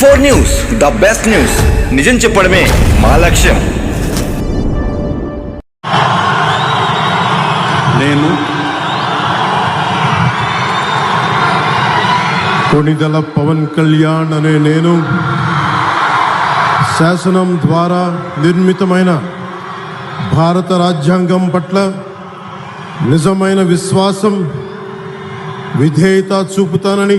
Four news the best news నిజం చెప్పడమే మా లక్ష్యం. నేను కొణిదల పవన్ కళ్యాణ్ అనే నేను శాసనం ద్వారా నిర్మితమైన భారత రాజ్యాంగం పట్ల నిజమైన విశ్వాసం విధేయత చూపుతానని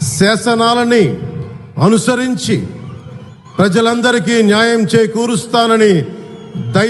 శాసనాలని అనుసరించి ప్రజలందరికీ న్యాయం చేకూరుస్తానని దైవ